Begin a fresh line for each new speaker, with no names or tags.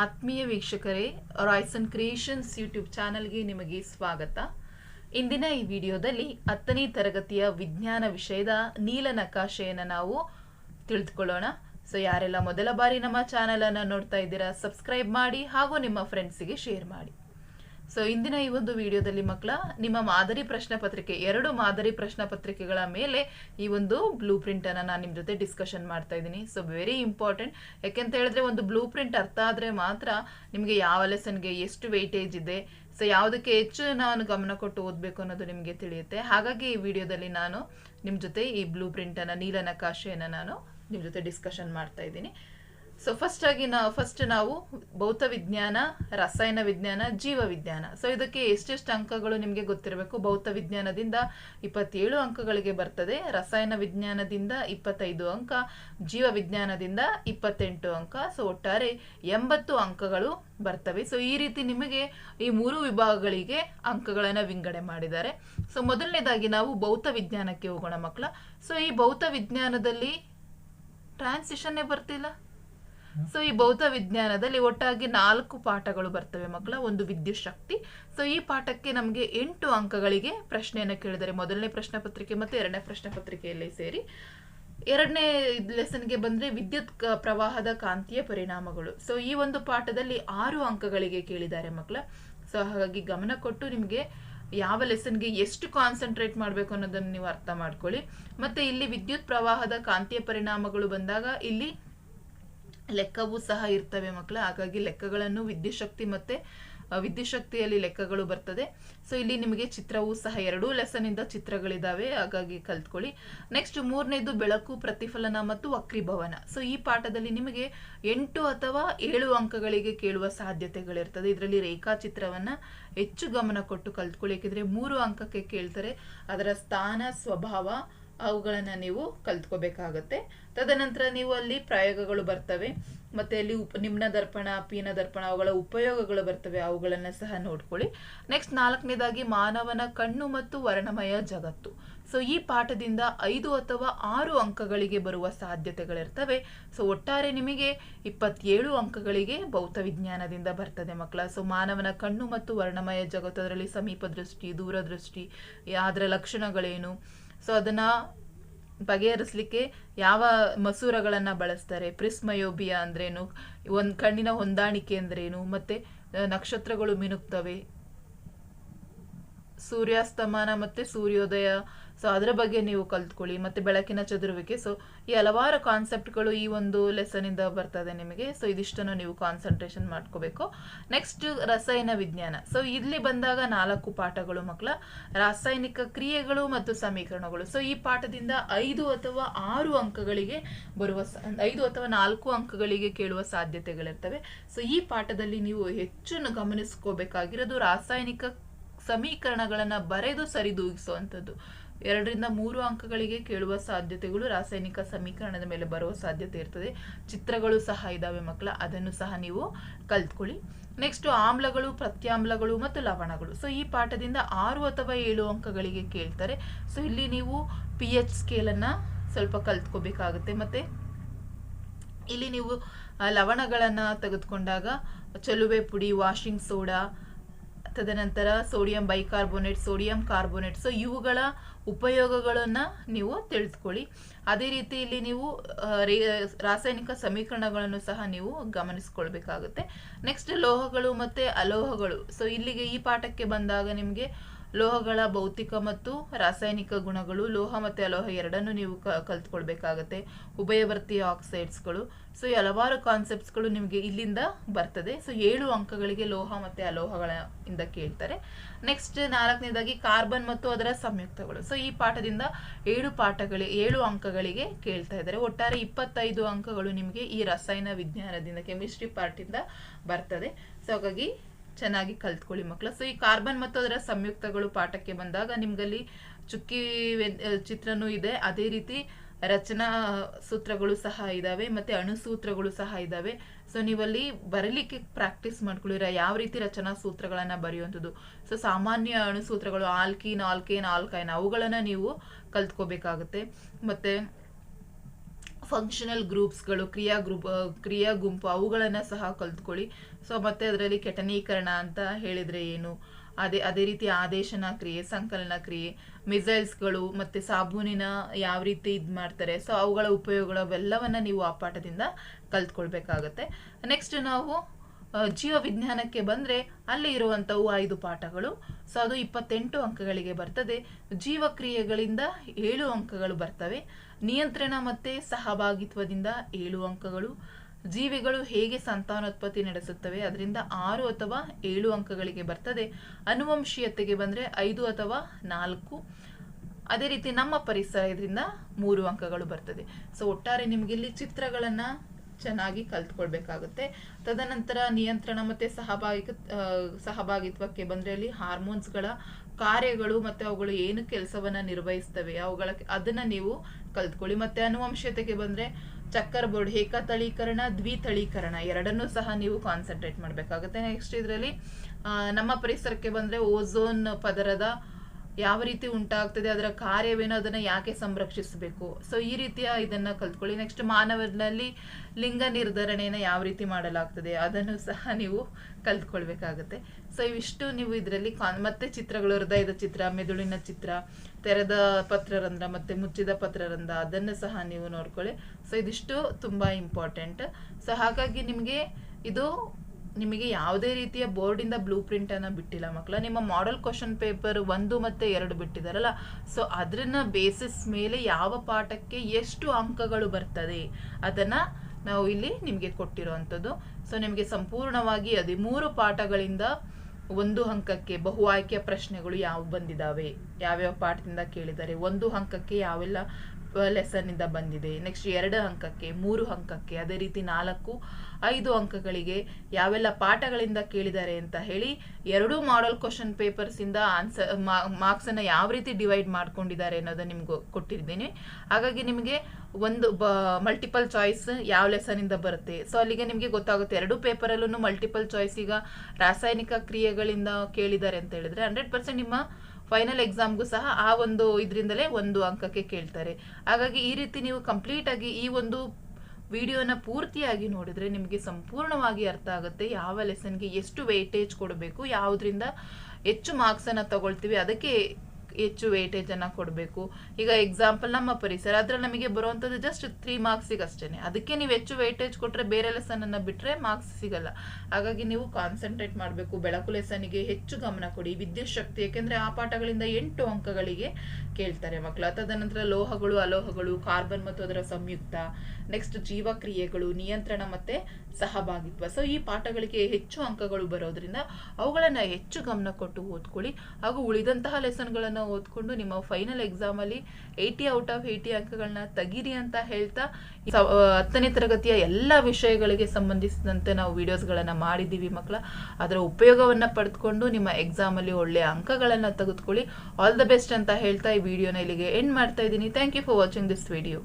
ಆತ್ಮೀಯ ವೀಕ್ಷಕರೇ Royson creations YouTube ಚಾನಲ್ಗೆ ನಿಮಗೆ ಸ್ವಾಗತ. ಇಂದಿನ ಈ ವಿಡಿಯೋದಲ್ಲಿ ಹತ್ತನೇ ತರಗತಿಯ ವಿಜ್ಞಾನ ವಿಷಯದ ನೀಲನಕಾಶೆಯನ್ನು ನಾವು ತಿಳಿದುಕೊಳ್ಳೋಣ. ಸೊ ಯಾರೆಲ್ಲ ಮೊದಲ ಬಾರಿ ನಮ್ಮ ಚಾನಲನ್ನು ನೋಡ್ತಾ ಇದ್ದೀರಾ ಸಬ್ಸ್ಕ್ರೈಬ್ ಮಾಡಿ ಹಾಗೂ ನಿಮ್ಮ ಫ್ರೆಂಡ್ಸಿಗೆ ಶೇರ್ ಮಾಡಿ. ಸೊ ಇಂದಿನ ಈ ಒಂದು ವಿಡಿಯೋದಲ್ಲಿ ಮಕ್ಕಳ, ನಿಮ್ಮ ಮಾದರಿ ಪ್ರಶ್ನೆ ಪತ್ರಿಕೆ, ಎರಡು ಮಾದರಿ ಪ್ರಶ್ನೆ ಪತ್ರಿಕೆಗಳ ಮೇಲೆ ಈ ಒಂದು ಬ್ಲೂ ಪ್ರಿಂಟ್ ನಾನು ನಿಮ್ಮ ಜೊತೆ ಡಿಸ್ಕಷನ್ ಮಾಡ್ತಾ ಇದ್ದೀನಿ. ಸೊ ವೆರಿ ಇಂಪಾರ್ಟೆಂಟ್ ಯಾಕೆಂತ ಹೇಳಿದ್ರೆ ಒಂದು ಬ್ಲೂ ಪ್ರಿಂಟ್ ಅರ್ಥ ಆದ್ರೆ ಮಾತ್ರ ನಿಮಗೆ ಯಾವ ಲೆಸನ್ಗೆ ಎಷ್ಟು ವೆಯ್ಟೇಜ್ ಇದೆ ಸೊ ಯಾವುದಕ್ಕೆ ಹೆಚ್ಚು ನಾನು ಗಮನ ಕೊಟ್ಟು ಓದಬೇಕು ಅನ್ನೋದು ನಿಮಗೆ ತಿಳಿಯುತ್ತೆ. ಹಾಗಾಗಿ ಈ ವಿಡಿಯೋದಲ್ಲಿ ನಾನು ನಿಮ್ಮ ಜೊತೆ ಈ ಬ್ಲೂ ಪ್ರಿಂಟನ್ನು ನೀಲನಕಾಶೆಯನ್ನು ನಾನು ನಿಮ್ಮ ಜೊತೆ ಡಿಸ್ಕಷನ್ ಮಾಡ್ತಾ ಇದ್ದೀನಿ. ಸೊ ಫಸ್ಟ್ ಆಗಿ ನಾವು ಫಸ್ಟ್ ನಾವು ಭೌತ ವಿಜ್ಞಾನ, ರಸಾಯನ ವಿಜ್ಞಾನ, ಜೀವ ವಿಜ್ಞಾನ. ಸೊ ಇದಕ್ಕೆ ಎಷ್ಟೆಷ್ಟು ಅಂಕಗಳು ನಿಮಗೆ ಗೊತ್ತಿರಬೇಕು? ಭೌತ ವಿಜ್ಞಾನದಿಂದ ಇಪ್ಪತ್ತೇಳು ಅಂಕಗಳಿಗೆ ಬರ್ತದೆ, ರಸಾಯನ ವಿಜ್ಞಾನದಿಂದ ಇಪ್ಪತ್ತೈದು ಅಂಕ, ಜೀವ ವಿಜ್ಞಾನದಿಂದ ಇಪ್ಪತ್ತೆಂಟು ಅಂಕ. ಸೊ ಒಟ್ಟಾರೆ ಎಂಬತ್ತು ಅಂಕಗಳು ಬರ್ತವೆ. ಸೊ ಈ ರೀತಿ ನಿಮಗೆ ಈ ಮೂರು ವಿಭಾಗಗಳಿಗೆ ಅಂಕಗಳನ್ನು ವಿಂಗಡೆ ಮಾಡಿದ್ದಾರೆ. ಸೊ ಮೊದಲನೇದಾಗಿ ನಾವು ಭೌತ ವಿಜ್ಞಾನಕ್ಕೆ ಹೋಗೋಣ ಮಕ್ಕಳ. ಸೊ ಈ ಭೌತ ವಿಜ್ಞಾನದಲ್ಲಿ ಟ್ರಾನ್ಸಿಷನ್ನೇ ಬರ್ತಿಲ್ಲ? ಸೊ ಈ ಭೌತ ವಿಜ್ಞಾನದಲ್ಲಿ ಒಟ್ಟಾಗಿ ನಾಲ್ಕು ಪಾಠಗಳು ಬರ್ತವೆ ಮಕ್ಕಳ. ಒಂದು ವಿದ್ಯುತ್ ಶಕ್ತಿ. ಸೊ ಈ ಪಾಠಕ್ಕೆ ನಮಗೆ ಎಂಟು ಅಂಕಗಳಿಗೆ ಪ್ರಶ್ನೆಯನ್ನು ಕೇಳಿದರೆ. ಮೊದಲನೇ ಪ್ರಶ್ನೆ ಪತ್ರಿಕೆ ಮತ್ತು ಎರಡನೇ ಪ್ರಶ್ನೆ ಪತ್ರಿಕೆಯಲ್ಲಿ ಸೇರಿ. ಎರಡನೇ ಲೆಸನ್ಗೆ ಬಂದ್ರೆ ವಿದ್ಯುತ್ ಪ್ರವಾಹದ ಕಾಂತೀಯ ಪರಿಣಾಮಗಳು. ಸೊ ಈ ಒಂದು ಪಾಠದಲ್ಲಿ ಆರು ಅಂಕಗಳಿಗೆ ಕೇಳಿದ್ದಾರೆ ಮಕ್ಕಳ. ಸೊ ಹಾಗಾಗಿ ಗಮನ ಕೊಟ್ಟು ನಿಮಗೆ ಯಾವ ಲೆಸನ್ಗೆ ಎಷ್ಟು ಕಾನ್ಸಂಟ್ರೇಟ್ ಮಾಡಬೇಕು ಅನ್ನೋದನ್ನು ನೀವು ಅರ್ಥ ಮಾಡ್ಕೊಳ್ಳಿ. ಮತ್ತೆ ಇಲ್ಲಿ ವಿದ್ಯುತ್ ಪ್ರವಾಹದ ಕಾಂತೀಯ ಪರಿಣಾಮಗಳು ಬಂದಾಗ ಇಲ್ಲಿ ಲೆಕ್ಕವೂ ಸಹ ಇರ್ತವೆ ಮಕ್ಕಳ. ಹಾಗಾಗಿ ಲೆಕ್ಕಗಳನ್ನು ವಿದ್ಯುಶಕ್ತಿ ಮತ್ತು ಆ, ಲೆಕ್ಕಗಳು ಬರ್ತದೆ. ಸೊ ಇಲ್ಲಿ ನಿಮಗೆ ಚಿತ್ರವೂ ಸಹ ಎರಡೂ ಲೆಸನ್ ಇಂದ ಚಿತ್ರಗಳಿದಾವೆ. ಹಾಗಾಗಿ ಕಲ್ತ್ಕೊಳ್ಳಿ. ನೆಕ್ಸ್ಟ್ ಮೂರನೇದು ಬೆಳಕು ಪ್ರತಿಫಲನ ಮತ್ತು ವಕ್ರೀಭವನ. ಸೊ ಈ ಪಾಠದಲ್ಲಿ ನಿಮಗೆ ಎಂಟು ಅಥವಾ ಏಳು ಅಂಕಗಳಿಗೆ ಕೇಳುವ ಸಾಧ್ಯತೆಗಳಿರ್ತದೆ. ಇದರಲ್ಲಿ ರೇಖಾಚಿತ್ರವನ್ನ ಹೆಚ್ಚು ಗಮನ ಕೊಟ್ಟು ಕಲ್ತ್ಕೊಳ್ಳಿ. ಯಾಕೆಂದ್ರೆ ಮೂರು ಅಂಕಕ್ಕೆ ಕೇಳ್ತಾರೆ. ಅದರ ಸ್ಥಾನ ಸ್ವಭಾವ ಅವುಗಳನ್ನ ನೀವು ಕಲ್ತ್ಕೋಬೇಕಾಗತ್ತೆ. ತದನಂತರ ನೀವು ಅಲ್ಲಿ ಪ್ರಯೋಗಗಳು ಬರ್ತವೆ. ಮತ್ತೆ ಅಲ್ಲಿ ಉಪ, ನಿಮ್ನ ದರ್ಪಣ, ಪೀನ ದರ್ಪಣ, ಅವುಗಳ ಉಪಯೋಗಗಳು ಬರ್ತವೆ. ಅವುಗಳನ್ನ ಸಹ ನೋಡ್ಕೊಳ್ಳಿ. ನೆಕ್ಸ್ಟ್ ನಾಲ್ಕನೇದಾಗಿ ಮಾನವನ ಕಣ್ಣು ಮತ್ತು ವರ್ಣಮಯ ಜಗತ್ತು. ಸೊ ಈ ಪಾಠದಿಂದ ಐದು ಅಥವಾ ಆರು ಅಂಕಗಳಿಗೆ ಬರುವ ಸಾಧ್ಯತೆಗಳಿರ್ತವೆ. ಸೊ ಒಟ್ಟಾರೆ ನಿಮಗೆ ಇಪ್ಪತ್ತೇಳು ಅಂಕಗಳಿಗೆ ಭೌತ ವಿಜ್ಞಾನದಿಂದ ಬರ್ತದೆ ಮಕ್ಕಳ. ಸೊ ಮಾನವನ ಕಣ್ಣು ಮತ್ತು ವರ್ಣಮಯ ಜಗತ್ತು ಅದರಲ್ಲಿ ಸಮೀಪ ದೃಷ್ಟಿ ದೂರದೃಷ್ಟಿ, ಅದರ ಲಕ್ಷಣಗಳೇನು? ಸೊ ಅದನ್ನ ಬಗೆಹರಿಸಲಿಕ್ಕೆ ಯಾವ ಮಸೂರಗಳನ್ನ ಬಳಸ್ತಾರೆ? ಪ್ರಿಸ್ಮಯೋಬಿಯಾ ಅಂದ್ರೇನು? ಒಂದ್ ಕಣ್ಣಿನ ಹೊಂದಾಣಿಕೆ ಅಂದ್ರೇನು? ಮತ್ತೆ ನಕ್ಷತ್ರಗಳು ಮಿನುಕ್ತವೆ ಸೂರ್ಯಾಸ್ತಮಾನ ಮತ್ತೆ ಸೂರ್ಯೋದಯ. ಸೊ ಅದರ ಬಗ್ಗೆ ನೀವು ಕಲ್ತ್ಕೊಳ್ಳಿ ಮತ್ತೆ ಬೆಳಕಿನ ಚದುರುವಿಕೆ. ಸೊ ಈ ಹಲವಾರು ಕಾನ್ಸೆಪ್ಟ್ಗಳು ಈ ಒಂದು ಲೆಸನ್ ಇಂದ ಬರ್ತದೆ ನಿಮಗೆ. ಸೊ ಇದಿಷ್ಟನ್ನು ನೀವು ಕಾನ್ಸಂಟ್ರೇಷನ್ ಮಾಡ್ಕೋಬೇಕು. ನೆಕ್ಸ್ಟ್ ರಸಾಯನ ವಿಜ್ಞಾನ. ಸೊ ಇಲ್ಲಿ ಬಂದಾಗ ನಾಲ್ಕು ಪಾಠಗಳು ಮಕ್ಕಳ. ರಾಸಾಯನಿಕ ಕ್ರಿಯೆಗಳು ಮತ್ತು ಸಮೀಕರಣಗಳು. ಸೊ ಈ ಪಾಠದಿಂದ ಐದು ಅಥವಾ ಆರು ಅಂಕಗಳಿಗೆ ಬರುವ ಐದು ಅಥವಾ ನಾಲ್ಕು ಅಂಕಗಳಿಗೆ ಕೇಳುವ ಸಾಧ್ಯತೆಗಳಿರ್ತವೆ. ಸೊ ಈ ಪಾಠದಲ್ಲಿ ನೀವು ಹೆಚ್ಚು ಗಮನಿಸ್ಕೋಬೇಕಾಗಿರೋದು ರಾಸಾಯನಿಕ ಸಮೀಕರಣಗಳನ್ನ ಬರೆದು ಸರಿದೂಗಿಸುವಂಥದ್ದು. ಎರಡರಿಂದ ಮೂರು ಅಂಕಗಳಿಗೆ ಕೇಳುವ ಸಾಧ್ಯತೆಗಳು ರಾಸಾಯನಿಕ ಸಮೀಕರಣದ ಮೇಲೆ ಬರುವ ಸಾಧ್ಯತೆ ಇರ್ತದೆ. ಚಿತ್ರಗಳು ಸಹ ಇದ್ದಾವೆ ಮಕ್ಕಳ, ಅದನ್ನು ಸಹ ನೀವು ಕಲ್ತ್ಕೊಳ್ಳಿ. ನೆಕ್ಸ್ಟ್ ಆಮ್ಲಗಳು, ಪ್ರತ್ಯಾಮ್ಲಗಳು ಮತ್ತು ಲವಣಗಳು. ಸೊ ಈ ಪಾಠದಿಂದ ಆರು ಅಥವಾ ಏಳು ಅಂಕಗಳಿಗೆ ಕೇಳ್ತಾರೆ. ಸೊ ಇಲ್ಲಿ ನೀವು ಪಿ ಎಚ್ ಸ್ಕೇಲನ್ನು ಸ್ವಲ್ಪ ಕಲ್ತ್ಕೋಬೇಕಾಗುತ್ತೆ. ಮತ್ತೆ ಇಲ್ಲಿ ನೀವು ಲವಣಗಳನ್ನು ತೆಗೆದುಕೊಂಡಾಗ, ಚಲುವೆ ಪುಡಿ ವಾಷಿಂಗ್ ಸೋಡಾ ತದನಂತರ sodium bicarbonate, sodium carbonate. So ಇವುಗಳ ಉಪಯೋಗಗಳನ್ನ ನೀವು ತಿಳಿದುಕೊಳ್ಳಿ ಅದೇ ರೀತಿ ಇಲ್ಲಿ ನೀವು ರಾಸಾಯನಿಕ ಸಮೀಕರಣಗಳನ್ನು ಸಹ ನೀವು ಗಮನಿಸಿಕೊಳ್ಬೇಕಾಗುತ್ತೆ. ನೆಕ್ಸ್ಟ್ ಲೋಹಗಳು ಮತ್ತೆ ಅಲೋಹಗಳು. ಸೊ ಇಲ್ಲಿಗೆ ಈ ಪಾಠಕ್ಕೆ ಬಂದಾಗ ನಿಮಗೆ ಲೋಹಗಳ ಭೌತಿಕ ಮತ್ತು ರಾಸಾಯನಿಕ ಗುಣಗಳು, ಲೋಹ ಮತ್ತು ಅಲೋಹ ಎರಡನ್ನು ನೀವು ಕ, ಕಲ್ತ್ಕೊಳ್ಬೇಕಾಗತ್ತೆ. ಉಭಯವರ್ತಿ ಆಕ್ಸೈಡ್ಸ್ಗಳು. ಸೊ ಈ ಹಲವಾರು ಕಾನ್ಸೆಪ್ಟ್ಸ್ಗಳು ನಿಮಗೆ ಇಲ್ಲಿಂದ ಬರ್ತದೆ. ಸೊ ಏಳು ಅಂಕಗಳಿಗೆ ಲೋಹ ಮತ್ತು ಅಲೋಹಗಳ ಇಂದ ಕೇಳ್ತಾರೆ. ನೆಕ್ಸ್ಟ್ ನಾಲ್ಕನೇದಾಗಿ ಕಾರ್ಬನ್ ಮತ್ತು ಅದರ ಸಂಯುಕ್ತಗಳು. ಸೊ ಈ ಪಾಠದಿಂದ ಏಳು ಪಾಠಗಳಿಗೆ ಏಳು ಅಂಕಗಳಿಗೆ ಕೇಳ್ತಾ ಇದ್ದಾರೆ. ಒಟ್ಟಾರೆ ಇಪ್ಪತ್ತೈದು ಅಂಕಗಳು ನಿಮಗೆ ಈ ರಸಾಯನ ವಿಜ್ಞಾನದಿಂದ, ಕೆಮಿಸ್ಟ್ರಿ ಪಾರ್ಟಿಂದ ಬರ್ತದೆ. ಸೊ ಹಾಗಾಗಿ ಚೆನ್ನಾಗಿ ಕಲ್ತ್ಕೊಳ್ಳಿ ಮಕ್ಕಳು ಸೊ ಈ ಕಾರ್ಬನ್ ಮತ್ತು ಅದರ ಸಂಯುಕ್ತಗಳು ಪಾಠಕ್ಕೆ ಬಂದಾಗ ನಿಮ್ಗಲ್ಲಿ ಚುಕ್ಕಿ ಚಿತ್ರನೂ ಇದೆ. ಅದೇ ರೀತಿ ರಚನಾ ಸೂತ್ರಗಳು ಸಹ ಇದಾವೆ, ಮತ್ತೆ ಅಣು ಸೂತ್ರಗಳು ಸಹ ಇದಾವೆ. ಸೊ ನೀವಲ್ಲಿ ಬರಲಿಕ್ಕೆ ಪ್ರಾಕ್ಟೀಸ್ ಮಾಡ್ಕೊಳ್ಳಿರ ಯಾವ ರೀತಿ ರಚನಾ ಸೂತ್ರಗಳನ್ನ ಬರೆಯುವಂಥದ್ದು? ಸೊ ಸಾಮಾನ್ಯ ಅಣು ಸೂತ್ರಗಳು ಆಲ್ಕಿನ್, ಆಲ್ಕೇನ್, ಆಲ್ಕೈನ್, ಅವುಗಳನ್ನ ನೀವು ಕಲ್ತ್ಕೋಬೇಕಾಗುತ್ತೆ. ಮತ್ತೆ ಫಂಕ್ಷನಲ್ ಗ್ರೂಪ್ಸ್ಗಳು ಕ್ರಿಯಾ ಗ್ರೂಪ್ ಕ್ರಿಯಾ ಗುಂಪು, ಅವುಗಳನ್ನು ಸಹ ಕಲ್ತ್ಕೊಳ್ಳಿ. ಸೊ ಮತ್ತೆ ಅದರಲ್ಲಿ ಕೆಟನೀಕರಣ ಅಂತ ಹೇಳಿದರೆ ಏನು? ಅದೇ ಅದೇ ರೀತಿ ಆದೇಶನ ಕ್ರಿಯೆ, ಸಂಕಲನ ಕ್ರಿಯೆ ಮಿಸೈಲ್ಸ್ಗಳು ಮತ್ತು ಸಾಬೂನಿನ ಯಾವ ರೀತಿ ಇದು ಮಾಡ್ತಾರೆ. ಸೊ ಅವುಗಳ ಉಪಯೋಗಗಳು ಅವೆಲ್ಲವನ್ನು ನೀವು ಆ ಪಾಠದಿಂದ ಕಲ್ತ್ಕೊಳ್ಬೇಕಾಗತ್ತೆ. ನೆಕ್ಸ್ಟ್ ನಾವು ಜೀವವಿಜ್ಞಾನಕ್ಕೆ ಬಂದರೆ ಅಲ್ಲಿ ಇರುವಂಥವು ಐದು ಪಾಠಗಳು. ಸೊ, ಅದು ಇಪ್ಪತ್ತೆಂಟು ಅಂಕಗಳಿಗೆ ಬರ್ತದೆ. ಜೀವಕ್ರಿಯೆಗಳಿಂದ ಏಳು ಅಂಕಗಳು ಬರ್ತವೆ. ನಿಯಂತ್ರಣ ಮತ್ತು ಸಹಭಾಗಿತ್ವದಿಂದ ಏಳು ಅಂಕಗಳು. ಜೀವಿಗಳು ಹೇಗೆ ಸಂತಾನೋತ್ಪತ್ತಿ ನಡೆಸುತ್ತವೆ, ಅದರಿಂದ ಆರು ಅಥವಾ ಏಳು ಅಂಕಗಳಿಗೆ ಬರ್ತದೆ. ಅನುವಂಶೀಯತೆಗೆ ಬಂದರೆ ಐದು ಅಥವಾ ನಾಲ್ಕು. ಅದೇ ರೀತಿ ನಮ್ಮ ಪರಿಸರ ಇದರಿಂದ ಮೂರು ಅಂಕಗಳು ಬರ್ತದೆ. ಸೊ, ಒಟ್ಟಾರೆ ನಿಮಗೆ ಇಲ್ಲಿ ಚಿತ್ರಗಳನ್ನ ಚೆನ್ನಾಗಿ ಕಲ್ತ್ಕೊಳ್ಬೇಕಾಗುತ್ತೆ. ತದನಂತರ ನಿಯಂತ್ರಣ ಮತ್ತೆ ಸಹಭಾಗಿ ಸಹಭಾಗಿತ್ವಕ್ಕೆ ಬಂದ್ರೆ ಅಲ್ಲಿ ಹಾರ್ಮೋನ್ಸ್ಗಳ ಕಾರ್ಯಗಳು ಮತ್ತೆ ಅವುಗಳು ಏನು ಕೆಲಸವನ್ನ ನಿರ್ವಹಿಸ್ತವೆ, ಅವುಗಳ ಅದನ್ನ ನೀವು ಕಲ್ತ್ಕೊಳ್ಳಿ. ಮತ್ತೆ ಅನುವಂಶತೆಗೆ ಬಂದ್ರೆ ಚಕ್ಕರ್ ಬೋರ್ಡ್ ಏಕತಳೀಕರಣ, ದ್ವಿತಳೀಕರಣ ಎರಡನ್ನೂ ಸಹ ನೀವು ಕಾನ್ಸಂಟ್ರೇಟ್ ಮಾಡಬೇಕಾಗುತ್ತೆ. ನೆಕ್ಸ್ಟ್ ಇದರಲ್ಲಿ ನಮ್ಮ ಪರಿಸರಕ್ಕೆ ಬಂದ್ರೆ ಓಝೋನ್ ಪದರದ ಯಾವ ರೀತಿ ಉಂಟಾಗ್ತದೆ, ಅದರ ಕಾರ್ಯವೇನು, ಅದನ್ನು ಯಾಕೆ ಸಂರಕ್ಷಿಸಬೇಕು? ಸೊ ಈ ರೀತಿಯ ಇದನ್ನು ಕಲ್ತ್ಕೊಳ್ಳಿ. ನೆಕ್ಸ್ಟ್ ಮಾನವನಲ್ಲಿ ಲಿಂಗ ನಿರ್ಧರಣೆಯನ್ನು ಯಾವ ರೀತಿ ಮಾಡಲಾಗ್ತದೆ, ಅದನ್ನು ಸಹ ನೀವು ಕಲ್ತ್ಕೊಳ್ಬೇಕಾಗುತ್ತೆ. ಸೊ ಇವಿಷ್ಟು ನೀವು ಇದರಲ್ಲಿ ಕಾನ್ ಮತ್ತೆ ಚಿತ್ರಗಳು, ಹೃದಯದ ಚಿತ್ರ, ಮೆದುಳಿನ ಚಿತ್ರ, ತೆರೆದ ಪತ್ರರಂಧ್ರ, ಮತ್ತು ಮುಚ್ಚಿದ ಪತ್ರರಂಧ್ರ, ಅದನ್ನು ಸಹ ನೀವು ನೋಡ್ಕೊಳ್ಳಿ. ಸೊ ಇದಿಷ್ಟು ತುಂಬ ಇಂಪಾರ್ಟೆಂಟ್ ಸೊ ಹಾಗಾಗಿ ನಿಮಗೆ ಇದು ನಿಮಗೆ ಯಾವುದೇ ರೀತಿಯ ಬೋರ್ಡಿಂದ ಬ್ಲೂ ಪ್ರಿಂಟನ್ನು ಬಿಟ್ಟಿಲ್ಲ ಮಕ್ಕಳ. ನಿಮ್ಮ ಮಾಡಲ್ ಕ್ವಶನ್ ಪೇಪರ್ ಒಂದು ಮತ್ತೆ ಎರಡು ಬಿಟ್ಟಿದಾರಲ್ಲ ಸೊ ಅದನ್ನ ಬೇಸಿಸ್ ಮೇಲೆ ಯಾವ ಪಾಠಕ್ಕೆ ಎಷ್ಟು ಅಂಕಗಳು ಬರ್ತದೆ ಅದನ್ನ ನಾವು ಇಲ್ಲಿ ನಿಮಗೆ ಕೊಟ್ಟಿರುವಂಥದ್ದು. ಸೊ ನಿಮಗೆ ಸಂಪೂರ್ಣವಾಗಿ ಹದಿಮೂರು ಪಾಠಗಳಿಂದ ಒಂದು ಅಂಕಕ್ಕೆ ಬಹು ಆಯ್ಕೆಯ ಪ್ರಶ್ನೆಗಳು ಯಾವ ಬಂದಿದ್ದಾವೆ? ಯಾವ್ಯಾವ ಪಾಠದಿಂದ ಕೇಳಿದ್ದಾರೆ ಒಂದು ಅಂಕಕ್ಕೆ ಯಾವೆಲ್ಲ ಲೆಸನ್ ಇಂದ ಬಂದಿದೆ. ನೆಕ್ಸ್ಟ್ ಎರಡು ಅಂಕಕ್ಕೆ, ಮೂರು ಅಂಕಕ್ಕೆ, ಅದೇ ರೀತಿ ನಾಲ್ಕು, ಐದು ಅಂಕಗಳಿಗೆ ಯಾವೆಲ್ಲ ಪಾಠಗಳಿಂದ ಕೇಳಿದ್ದಾರೆ ಅಂತ ಹೇಳಿ ಎರಡೂ ಮಾಡೆಲ್ ಕ್ವಶನ್ ಪೇಪರ್ಸ್ ಇಂದ ಆನ್ಸರ್ ಮಾರ್ಕ್ಸ್ ಅನ್ನ ಯಾವ ರೀತಿ ಡಿವೈಡ್ ಮಾಡ್ಕೊಂಡಿದ್ದಾರೆ ಅನ್ನೋದನ್ನ ನಿಮ್ಗೆ ಕೊಟ್ಟಿದ್ದೀನಿ ಹಾಗಾಗಿ ನಿಮಗೆ ಒಂದು ಮಲ್ಟಿಪಲ್ ಚಾಯ್ಸ್ ಯಾವ ಲೆಸನ್ ಇಂದ ಬರುತ್ತೆ. ಸೊ ಅಲ್ಲಿಗೆ ನಿಮಗೆ ಗೊತ್ತಾಗುತ್ತೆ, ಎರಡು ಪೇಪರಲ್ಲೂ ಮಲ್ಟಿಪಲ್ ಚಾಯ್ಸ್ ಈಗ ರಾಸಾಯನಿಕ ಕ್ರಿಯೆಗಳಿಂದ ಕೇಳಿದ್ದಾರೆ ಅಂತ ಹೇಳಿದ್ರೆ ಹಂಡ್ರೆಡ್ ಪರ್ಸೆಂಟ್ ನಿಮ್ಮ ಫೈನಲ್ ಎಕ್ಸಾಮ್ಗೂ ಸಹ ಆ ಒಂದು ಇದರಿಂದಲೇ ಒಂದು ಅಂಕಕ್ಕೆ ಕೇಳ್ತಾರೆ. ಹಾಗಾಗಿ ಈ ರೀತಿ ನೀವು ಕಂಪ್ಲೀಟ್ ಆಗಿ ಈ ಒಂದು ವಿಡಿಯೋನ ಪೂರ್ತಿಯಾಗಿ ನೋಡಿದರೆ ನಿಮಗೆ ಸಂಪೂರ್ಣವಾಗಿ ಅರ್ಥ ಆಗುತ್ತೆ ಯಾವ ಲೆಸನ್ಗೆ ಎಷ್ಟು ವೆಯ್ಟೇಜ್ ಕೊಡಬೇಕು, ಯಾವುದರಿಂದ ಹೆಚ್ಚು ಮಾರ್ಕ್ಸನ್ನು ತಗೊಳ್ತೀವಿ, ಅದಕ್ಕೆ ಹೆಚ್ಚು ವೇಟೇಜ್ ಅನ್ನ ಕೊಡಬೇಕು. ಈಗ ಎಕ್ಸಾಂಪಲ್ ನಮ್ಮ ಪರಿಸರ ಅದರಲ್ಲಿ ನಮಗೆ ಬರುವಂಥದ್ದು ಜಸ್ಟ್ ತ್ರೀ ಮಾರ್ಕ್ಸಿಗೆ ಅಷ್ಟೇನೆ ಅದಕ್ಕೆ ನೀವು ಹೆಚ್ಚು ವೇಟೇಜ್ ಕೊಟ್ಟರೆ ಬೇರೆ ಲೆಸನ್ ಅನ್ನ ಬಿಟ್ರೆ ಮಾರ್ಕ್ಸ್ ಸಿಗಲ್ಲ. ಹಾಗಾಗಿ ನೀವು ಕಾನ್ಸಂಟ್ರೇಟ್ ಮಾಡಬೇಕು. ಬೆಳಕು ಲೆಸನಿಗೆ ಹೆಚ್ಚು ಗಮನ ಕೊಡಿ. ವಿದ್ಯುತ್ ಶಕ್ತಿ ಏಕೆಂದರೆ ಆ ಪಾಠಗಳಿಂದ ಎಂಟು ಅಂಕಗಳಿಗೆ ಕೇಳ್ತಾರೆ ಮಕ್ಕಳು ತದನಂತರ ಲೋಹಗಳು, ಅಲೋಹಗಳು ಕಾರ್ಬನ್ ಮತ್ತು ಅದರ ಸಂಯುಕ್ತ. ನೆಕ್ಸ್ಟ್ ಜೀವಕ್ರಿಯೆಗಳು, ನಿಯಂತ್ರಣ ಮತ್ತೆ ಸಹಭಾಗಿತ್ವ. ಸೊ ಈ ಪಾಠಗಳಿಗೆ ಹೆಚ್ಚು ಅಂಕಗಳು ಬರೋದ್ರಿಂದ ಅವುಗಳನ್ನ ಹೆಚ್ಚು ಗಮನ ಕೊಟ್ಟು ಓದ್ಕೊಳ್ಳಿ. ಹಾಗೂ ಉಳಿದಂತಹ ಲೆಸನ್ಗಳನ್ನ ಓದ್ಕೊಂಡು ನಿಮ್ಮ ಫೈನಲ್ ಎಕ್ಸಾಮ್ ಅಲ್ಲಿ ಏಯ್ಟಿ ಔಟ್ ಆಫ್ ಏಯ್ಟಿ ಅಂಕಗಳನ್ನ ತೆಗೀರಿ ಅಂತ ಹೇಳ್ತಾ ಹತ್ತನೇ ತರಗತಿಯ ಎಲ್ಲ ವಿಷಯಗಳಿಗೆ ಸಂಬಂಧಿಸಿದಂತೆ ನಾವು ವಿಡಿಯೋಸ್ಗಳನ್ನು ಮಾಡಿದ್ದೀವಿ ಮಕ್ಕಳ ಅದರ ಉಪಯೋಗವನ್ನ ಪಡೆದುಕೊಂಡು ನಿಮ್ಮ ಎಕ್ಸಾಮ್ ಅಲ್ಲಿ ಒಳ್ಳೆಯ ಅಂಕಗಳನ್ನ ತೆಗೆದುಕೊಳ್ಳಿ. ಆಲ್ ದ ಬೆಸ್ಟ್ ಅಂತ ಹೇಳ್ತಾ ಈ ವಿಡಿಯೋನ ಇಲ್ಲಿಗೆ ಎಂಡ್ ಮಾಡ್ತಾ ಇದ್ದೀನಿ. Thank you for watching this video